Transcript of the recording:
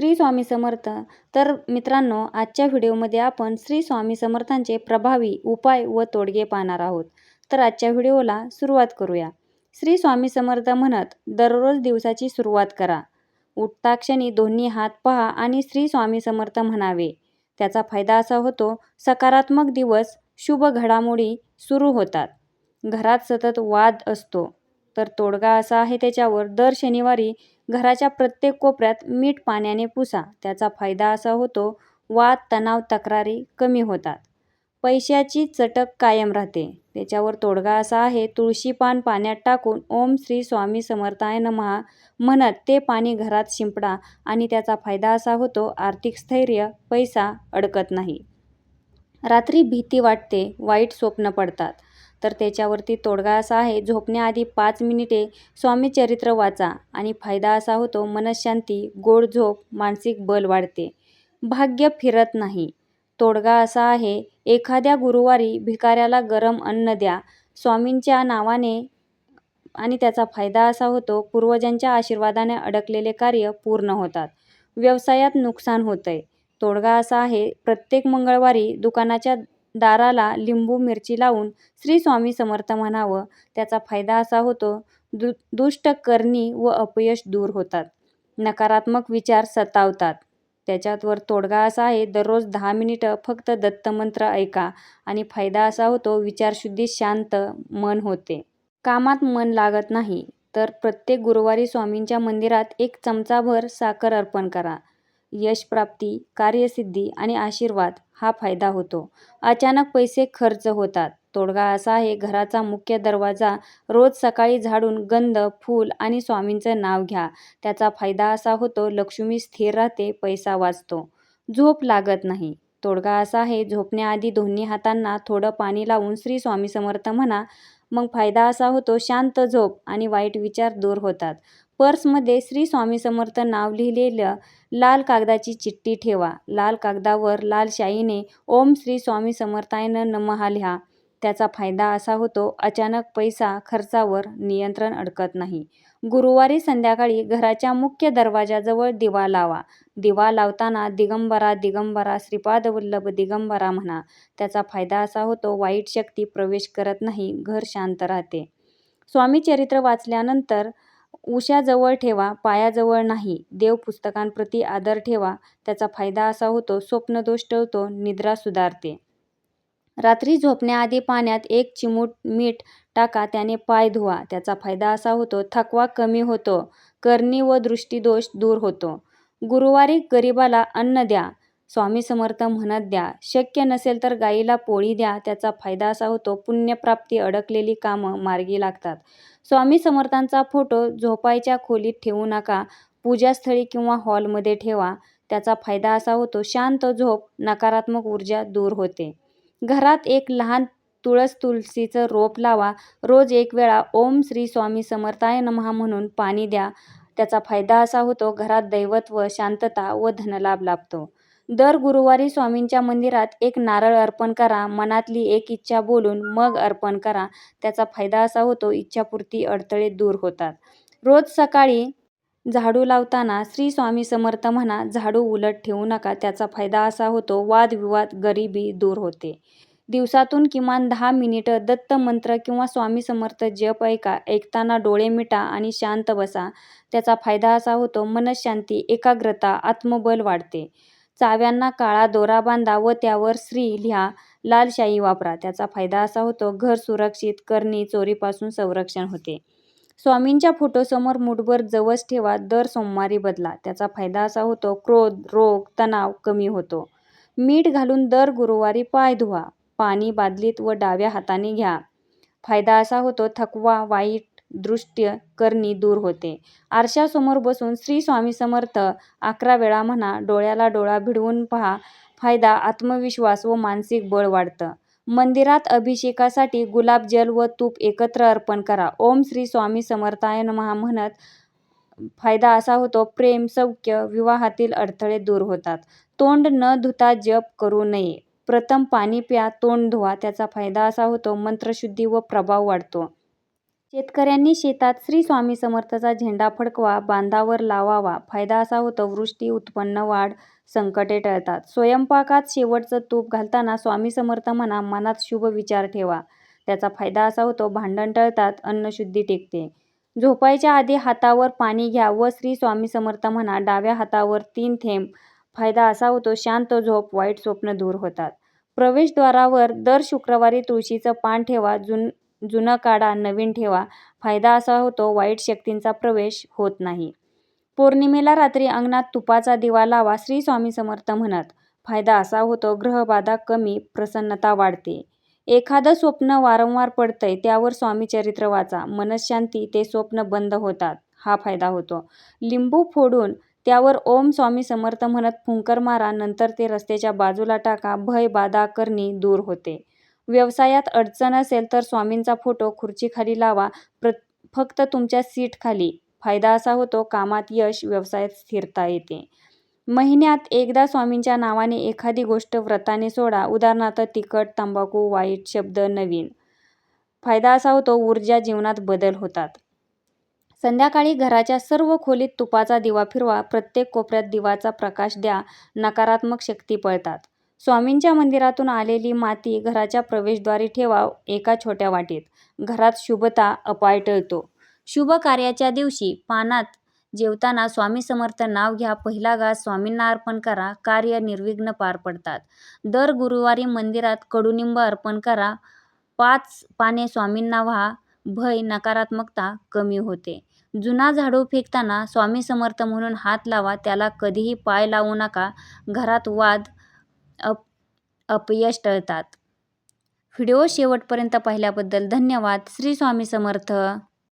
श्री स्वामी समर्थ. तर मित्रांनो आजच्या व्हिडिओमध्ये आपण श्री स्वामी समर्थांचे प्रभावी उपाय व तोडगे पाहणार आहोत. तर आजच्या व्हिडिओला सुरुवात करूया. श्री स्वामी समर्थ म्हणत दररोज दिवसाची सुरुवात करा. उठता क्षणी दोन्ही हात पहा आणि श्री स्वामी समर्थ म्हणावे. त्याचा फायदा असा होतो सकारात्मक दिवस शुभ घडामोडी सुरू होतात. घरात सतत वाद असतो. तर तोडगा असा आहे त्याच्यावर. दर शनिवारी घराच्या प्रत्येक कोपऱ्यात मीठ पाण्याने पुसा. त्याचा फायदा असा होतो वाद तणाव तक्रारी कमी होतात. पैशाची चटक कायम राहते. त्याच्यावर तोडगा असा आहे तुळशी पान पाण्यात टाकून ओम श्री स्वामी समर्थाय नमहा म्हणत ते पाणी घरात शिंपडा आणि त्याचा फायदा असा होतो आर्थिक स्थैर्य पैसा अडकत नाही. रात्री भीती वाटते वाईट स्वप्न पडतात. तर त्याच्यावरती तोडगा असा आहे झोपण्याआधी पाच मिनिटे स्वामीचरित्र वाचा आणि फायदा असा होतो मनशांती गोड झोप मानसिक बल वाढते. भाग्य फिरत नाही. तोडगा असा आहे एखाद्या गुरुवारी भिकाऱ्याला गरम अन्न द्या स्वामींच्या नावाने आणि त्याचा फायदा असा होतो पूर्वजांच्या आशीर्वादाने अडकलेले कार्य पूर्ण होतात. व्यवसायात नुकसान होतंय. तोडगा असा आहे प्रत्येक मंगळवारी दुकानाच्या दाराला लिंबू मिरची लावून श्री स्वामी समर्थ म्हणावं. त्याचा फायदा असा होतो दु दुष्ट करणी व अपयश दूर होतात. नकारात्मक विचार सतावतात. त्याच्यावर तोडगा असा आहे दररोज दहा मिनिटं फक्त दत्तमंत्र ऐका आणि फायदा असा होतो विचारशुद्धी शांत मन होते. कामात मन लागत नाही तर प्रत्येक गुरुवारी स्वामींच्या मंदिरात एक चमचाभर साखर अर्पण करा. यशप्राप्ती कार्यसिद्धी आणि आशीर्वाद हा फायदा होतो. अचानक पैसे खर्च होतात. तोडगा असा आहे घराचा मुख्य दरवाजा रोज सकाळी झाडून गंध फूल आणि स्वामींचं नाव घ्या. त्याचा फायदा असा होतो लक्ष्मी स्थिर राहते पैसा वाचतो. झोप लागत नाही. तोडगा असा आहे झोपण्याआधी दोन्ही हातांना थोडं पाणी लावून श्री स्वामी समर्थ म्हणा मग फायदा असा होतो शांत झोप आणि वाईट विचार दूर होतात. पर्समध्ये श्री स्वामी समर्थ नाव लिहिलेलं लाल कागदाची चिठ्ठी ठेवा. लाल कागदावर लाल शाईने ओम श्री स्वामी समर्थायनं नमहा लिहा. त्याचा फायदा असा होतो अचानक पैसा खर्चावर नियंत्रण अडकत नाही. गुरुवारी संध्याकाळी घराच्या मुख्य दरवाजाजवळ दिवा लावा. दिवा लावताना दिगंबरा दिगंबरा श्रीपाद वल्लभ दिगंबरा म्हणा. त्याचा फायदा असा होतो वाईट शक्ती प्रवेश करत नाही घर शांत राहते. स्वामी चरित्र वाचल्यानंतर उशाजवळ ठेवा पायाजवळ नाही. देव पुस्तकांप्रती आदर ठेवा. त्याचा फायदा असा होतो स्वप्नदोष टळतो निद्रा सुधारते. रात्री झोपण्याआधी पाण्यात एक चिमूट मीठ टाका त्याने पाय धुवा. त्याचा फायदा असा होतो थकवा कमी होतो करणी व दृष्टीदोष दूर होतो. गुरुवारी गरिबाला अन्न द्या स्वामी समर्थ म्हणत द्या. शक्य नसेल तर गाईला पोळी द्या त्याचा फायदा असा होतो पुण्यप्राप्ती अडकलेली कामं मार्गी लागतात. स्वामी समर्थांचा फोटो झोपायच्या खोलीत ठेवू नका पूजास्थळी किंवा हॉलमध्ये ठेवा. त्याचा फायदा असा होतो शांत झोप नकारात्मक ऊर्जा दूर होते. घरात एक लहान तुळस तुलसीचं रोप लावा. रोज एक वेळा ओम श्री स्वामी समर्थाय नमहा म्हणून पाणी द्या. त्याचा फायदा असा होतो घरात दैवत्व शांतता व धनलाभ लाभतो. दर गुरुवारी स्वामींच्या मंदिरात एक नारळ अर्पण करा. मनातली एक इच्छा बोलून मग अर्पण करा. त्याचा फायदा असा होतो इच्छापूर्ती अडथळे दूर होतात. रोज सकाळी झाडू लावताना श्री स्वामी समर्थ म्हणा झाडू उलट ठेवू नका. त्याचा फायदा असा होतो वादविवाद गरिबी दूर होते. दिवसातून किमान दहा मिनिटं दत्त मंत्र किंवा स्वामी समर्थ जप ऐका ऐकताना डोळे मिटा आणि शांत बसा. त्याचा फायदा असा होतो मनशांती एकाग्रता आत्मबल वाढते. चाव्यांना काळा दोरा बांधा व त्यावर श्री लिहा लालशाही वापरा. त्याचा फायदा असा होतो घर सुरक्षित करणी चोरीपासून संरक्षण होते. स्वामींच्या फोटोसमोर मुठभर जवस ठेवा दर सोमवारी बदला. त्याचा फायदा असा होतो क्रोध रोग तणाव कमी होतो. मीठ घालून दर गुरुवारी पाय धुवा. पाणी बादलीत व डाव्या हाताने घ्या. फायदा असा होतो थकवा वाईट दृष्ट्य करणी दूर होते. आरशासमोर बसून श्री स्वामी समर्थ अकरा वेळा म्हणा डोळ्याला डोळा भिडवून पहा. फायदा आत्मविश्वास व मानसिक बळ वाढतं. मंदिरात अभिषेकासाठी गुलाब जल व तूप एकत्र अर्पण करा. ओम श्री स्वामी समर्थाय महा म्हणत फायदा असा होतो प्रेम सौख्य विवाहातील अडथळे दूर होतात. तोंड न धुता जप करू नये. प्रथम पाणी प्या तोंड धुवा त्याचा फायदा असा होतो मंत्रशुद्धी व प्रभाव वाढतो. शेतकऱ्यांनी शेतात श्री स्वामी समर्थचा झेंडा फडकवा बांधावर लावावा. फायदा असा होतो वृष्टी उत्पन्न वाढ संकटे टळतात. स्वयंपाकात शेवटचं तूप घालताना स्वामी समर्थ म्हणा मनात शुभ विचार ठेवा. त्याचा फायदा असा होतो भांडण टळतात अन्नशुद्धी टिकते. झोपायच्या आधी हातावर पाणी घ्या व श्री स्वामी समर्थ म्हणा डाव्या हातावर तीन थेंब फायदा असा होतो शांत झोप वाईट स्वप्न दूर होतात. प्रवेशद्वारावर दर शुक्रवारी तुळशीचं पान ठेवा जुन जुनं काढा नवीन ठेवा. फायदा असा होतो वाईट शक्तींचा प्रवेश होत नाही. पौर्णिमेला रात्री अंगणात तुपाचा दिवा लावा श्री स्वामी समर्थ म्हणत. फायदा असा होतो ग्रहबाधा कमी प्रसन्नता वाढते. एखादं स्वप्न वारंवार पडतंय त्यावर स्वामी चरित्र वाचा. मनशांती ते स्वप्न बंद होतात. हा फायदा होतो. लिंबू फोडून त्यावर ओम स्वामी समर्थ म्हणत फुंकर मारा नंतर ते रस्त्याच्या बाजूला टाका भय बाधा करणी दूर होते. व्यवसायात अडचण असेल तर स्वामींचा फोटो खुर्चीखाली लावा प्र फक्त तुमच्या सीटखाली. फायदा असा होतो कामात यश व्यवसायात स्थिरता येते. महिन्यात एकदा स्वामींच्या नावाने एखादी गोष्ट व्रताने सोडा उदाहरणार्थ तिखट तंबाखू वाईट शब्द नवीन. फायदा असा होतो ऊर्जा जीवनात बदल होतात. संध्याकाळी घराच्या सर्व खोलीत तुपाचा दिवा फिरवा प्रत्येक कोपऱ्यात दिवाचा प्रकाश द्या नकारात्मक शक्ती पळतात. स्वामींच्या मंदिरातून आलेली माती घराच्या प्रवेशद्वारी ठेवा एका छोट्या वाटीत. घरात शुभता अपाय टळतो. शुभ कार्याच्या दिवशी पानात जेवताना स्वामी समर्थ नाव घ्या पहिला घास स्वामींना अर्पण करा कार्य निर्विघ्न पार पडतात. दर गुरुवारी मंदिरात कडुनिंब अर्पण करा पाच पाने स्वामींना व्हा भय नकारात्मकता कमी होते. जुना झाडू फेकताना स्वामी समर्थ म्हणून हात लावा त्याला कधीही पाय लावू नका. घरात वाद अप अपयश टळतात. व्हिडिओ शेवटपर्यंत पाहिल्याबद्दल धन्यवाद. श्री स्वामी समर्थ.